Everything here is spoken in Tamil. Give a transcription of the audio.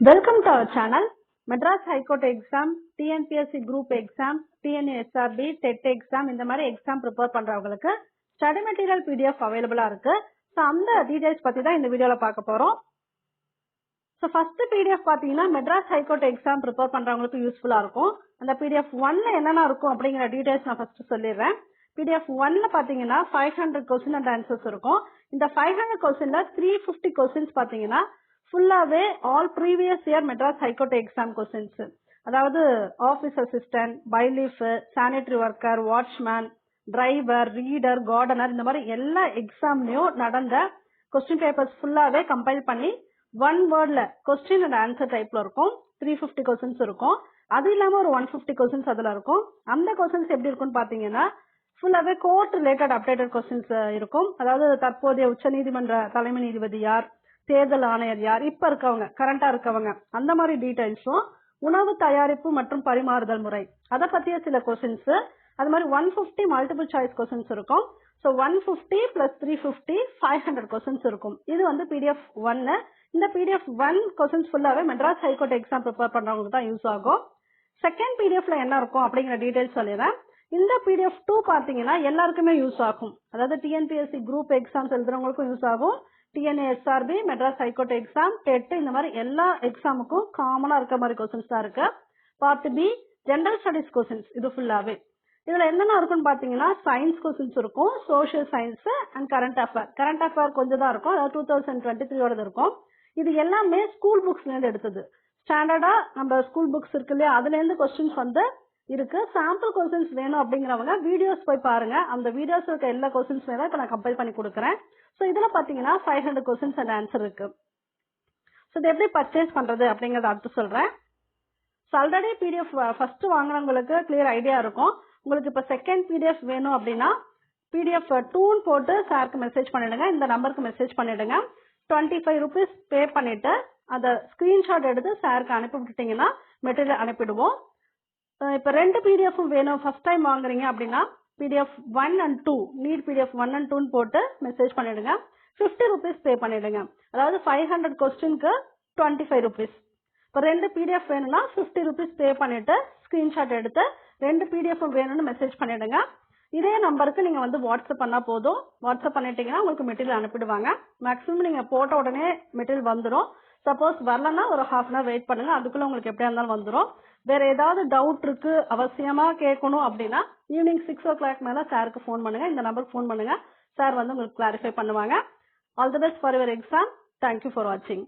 Welcome to our channel Madras high court exam TNPSC group exam TNSRB TET exam இந்த மாதிரி எக்ஸாம் ப்ரிப்பேர் பண்றவங்களுக்கு ஸ்டடி மெட்டீரியல் பிடிஎஃப் அவைலபிளா இருக்கு. ஸோ அந்த டீடைல்ஸ் பத்தி தான் இந்த வீடியோல பார்க்க போறோம். ஸோ ஃபர்ஸ்ட் பிடிஎஃப் பாத்தீங்கன்னா மெட்ராஸ் ஹைகோர்ட் எக்ஸாம் ப்ரிப்பேர் பண்றவங்களுக்கு யூஸ்ஃபுல்லா இருக்கும். அந்த பிடிஎஃப் ஒன்ல என்னென்ன இருக்கும் அப்படிங்கிற டீடைல்ஸ் நான் ஃபர்ஸ்ட் சொல்லிடுறேன். பிடிஎஃப் ஒன்ல பாத்தீங்கன்னா five hundred question and answers இருக்கும். இந்த ஃபைவ் ஹண்ட்ரட் கொஸ்டின்ல த்ரீ ஃபிஃப்டி கொஸ்டின்ஸ் பாத்தீங்கன்னா ஃபுல்லாவே all previous year Madras high court exam questions அதாவது office assistant bailiff sanitary worker watchman driver reader gardener இந்த மாதிரி எல்லா எக்ஸாம்லயும் நடந்த கொஸ்டின் பேப்பர்ஸ் ஃபுல்லாவே கம்பைல் பண்ணி ஒன் வேர்ட்ல கொஸ்டின் அண்ட் ஆன்சர் டைப்ல இருக்கும். த்ரீ ஃபிஃப்டி கொஸ்டின்ஸ் இருக்கும். அது இல்லாம ஒரு ஒன் ஃபிஃப்டி கொஸ்டின்ஸ் அதுல இருக்கும். அந்த கொஸ்டின்ஸ் எப்படி இருக்கும்னு பாத்தீங்கன்னா ஃபுல்லாவே கோர்ட் ரிலேட்டட் அப்டேட்டட் கொஸ்டின்ஸ் இருக்கும். அதாவது தற்போதைய உச்சநீதிமன்ற தலைமை நீதிபதி யார்? தேர்தல் ஆணையர் யார்? இப்ப இருக்கவங்க கரண்டா இருக்கவங்க. அந்த மாதிரி டீடைல்ஸும் உணவு தயாரிப்பு மற்றும் பரிமாறுதல் முறை. அதை பத்திய சில கொஸ்டின்ஸ் அது மாதிரி one fifty multiple choice questions இருக்கும். So one fifty plus three fifty five hundred questions இருக்கும். இது வந்து பிடிஎஃப் ஒன்னு இந்த பிடிஎஃப் ஒன் கொஸ்டின்ஸ் ஃபுல்லாவே மெட்ராஸ் ஹைகோர்ட் எக்ஸாம் ப்ரிப்பேர் பண்றவங்களுக்கு தான் யூஸ் ஆகும். செகண்ட் பிடிஎஃப்ல என்ன இருக்கும் அப்படிங்கிற டீடைல்ஸ் சொல்லிடுறேன். இந்த பிடிஎஃப் டூ பாத்தீங்கன்னா எல்லாருக்குமே யூஸ் ஆகும். அதாவது டிஎன்பிஎஸ்சி குரூப் எக்ஸாம்ஸ் எழுதுறவங்களுக்கும் யூஸ் ஆகும். TNUSRB Madras high court exam TET இந்த மாதிரி எல்லா எக்ஸாமுக்கும் காமனா இருக்க மாதிரி கொஸ்டின்ஸ் தான் இருக்கு. Part B general studies questions இது ஃபுல்லாவே இதுல என்னென்ன இருக்கும்னு பாத்தீங்கன்னா சயின்ஸ் கொஸ்டின்ஸ் இருக்கும் social science and current affair current affair கொஞ்சம் தான் இருக்கும் அதாவது டூ தௌசண்ட் டுவெண்ட்டி த்ரீயோட இருக்கும். இது எல்லாமே ஸ்கூல் புக்ஸ்ல இருந்து எடுத்தது. ஸ்டாண்டர்டா நம்ம ஸ்கூல் புக்ஸ் இருக்கு இல்லையா அதுல இருந்து கொஸ்டின்ஸ் வந்து இருக்கு. சாம்பிள் கொஸ்டின்ஸ் வேணும் அப்படிங்கிறவங்க வீடியோஸ் போய் பாருங்க. அந்த வீடியோஸ் இருக்க எல்லா கொஸ்டின்ஸ் தான் இப்ப நான் கம்பைல் பண்ணி கொடுக்குறேன். ஸோ இதுல பாத்தீங்கன்னா five hundred questions and answer இருக்கு. ஸோ இது எப்படி பர்ச்சேஸ் பண்றது அப்படிங்கறத அடுத்து சொல்றேன். ஸோ ஆல்ரெடி பிடிஎஃப் ஃபர்ஸ்ட் வாங்குறவங்களுக்கு கிளியர் ஐடியா இருக்கும். உங்களுக்கு இப்போ செகண்ட் பிடிஎஃப் வேணும் அப்படின்னா பிடிஎஃப் டூன் போட்டு சாருக்கு மெசேஜ் பண்ணிடுங்க. இந்த நம்பருக்கு மெசேஜ் பண்ணிடுங்க. டுவெண்ட்டி ஃபைவ் ருபீஸ் பே பண்ணிட்டு அதை ஸ்கிரீன்ஷாட் எடுத்து சாருக்கு அனுப்பி விட்டுட்டீங்கன்னா மெட்டீரியல் அனுப்பிடுவோம். இப்போ ரெண்டு பிடிஎஃப்பும் வேணும். ஃபர்ஸ்ட் டைம் வாங்குறீங்க அப்படின்னா PDF one and two need PDF one and டூன்னு போட்டு மெசேஜ் பண்ணிடுங்க. ஃபிஃப்டி ருபீஸ் பே பண்ணிடுங்க. அதாவது ஃபைவ் ஹண்ட்ரட் கொஸ்டினுக்கு டுவெண்ட்டி ஃபைவ் ருபீஸ் இப்போ ரெண்டு பிடிஎஃப் வேணும்னா ஃபிஃப்டி ருபீஸ் பே பண்ணிட்டு ஸ்க்ரீன்ஷாட் எடுத்து ரெண்டு பிடிஎஃப்பும் வேணும்னு மெசேஜ் பண்ணிடுங்க. இதே நம்பருக்கு நீங்க வந்து வாட்ஸ்அப் பண்ணா போதும். வாட்ஸ்அப் பண்ணிட்டீங்கன்னா உங்களுக்கு மெட்டீரியல் அனுப்பிடுவாங்க. மேக்ஸிமம் நீங்க போட்ட உடனே மெட்டீரியல் வந்துடும் சப்போஸ் வரலன்னா ஒரு ஹாஃப் அன் அவர் வெயிட் பண்ணுங்க. அதுக்குள்ள உங்களுக்கு எப்படியா இருந்தாலும் வந்துடும் வேற ஏதாவது டவுட் இருக்கு அவசியமா கேட்கணும் அப்படின்னா ஈவினிங் சிக்ஸ் ஓ கிளாக் மேல சாருக்கு ஃபோன் பண்ணுங்க. இந்த நம்பருக்கு ஃபோன் பண்ணுங்க. சார் வந்து உங்களுக்கு கிளாரிஃபை பண்ணுவாங்க. All the best for your exam thank you for வாட்சிங்